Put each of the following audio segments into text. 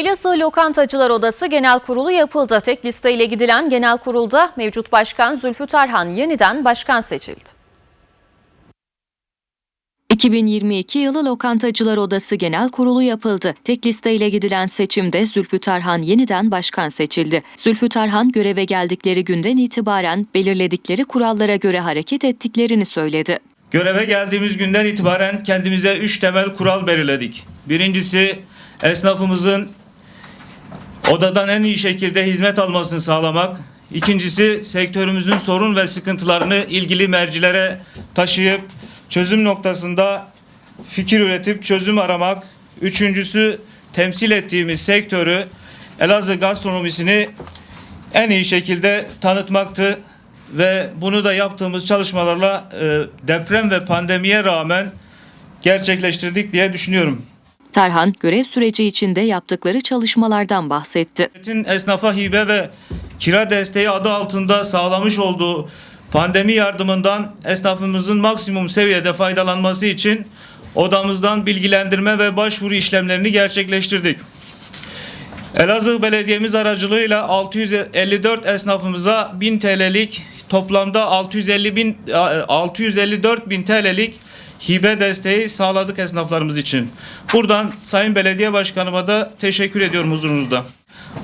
Elazığ Lokantacılar Odası Genel Kurulu yapıldı. Tek listeyle gidilen genel kurulda mevcut başkan Zülfü Tarhan yeniden başkan seçildi. 2022 yılı Lokantacılar Odası Genel Kurulu yapıldı. Tek listeyle gidilen seçimde Zülfü Tarhan yeniden başkan seçildi. Zülfü Tarhan göreve geldikleri günden itibaren belirledikleri kurallara göre hareket ettiklerini söyledi. Göreve geldiğimiz günden itibaren kendimize üç temel kural belirledik. Birincisi esnafımızın odadan en iyi şekilde hizmet almasını sağlamak. İkincisi sektörümüzün sorun ve sıkıntılarını ilgili mercilere taşıyıp çözüm noktasında fikir üretip çözüm aramak. Üçüncüsü temsil ettiğimiz sektörü Elazığ gastronomisini en iyi şekilde tanıtmaktı ve bunu da yaptığımız çalışmalarla e, deprem ve pandemiye rağmen gerçekleştirdik diye düşünüyorum. Tarhan görev süreci içinde yaptıkları çalışmalardan bahsetti. Devletin esnafa hibe ve kira desteği adı altında sağlamış olduğu pandemi yardımından esnafımızın maksimum seviyede faydalanması için odamızdan bilgilendirme ve başvuru işlemlerini gerçekleştirdik. Elazığ Belediye'miz aracılığıyla 654 esnafımıza 1000 TL'lik toplamda 650 bin 654 bin TL'lik hibe desteği sağladık esnaflarımız için. Buradan Sayın Belediye Başkanıma da teşekkür ediyorum huzurunuzda.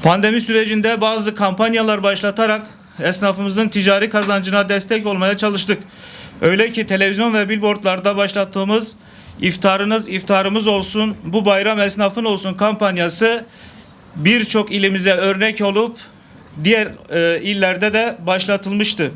Pandemi sürecinde bazı kampanyalar başlatarak esnafımızın ticari kazancına destek olmaya çalıştık. Öyle ki televizyon ve billboardlarda başlattığımız iftarınız iftarımız olsun, bu bayram esnafın olsun kampanyası birçok ilimize örnek olup diğer e, illerde de başlatılmıştı.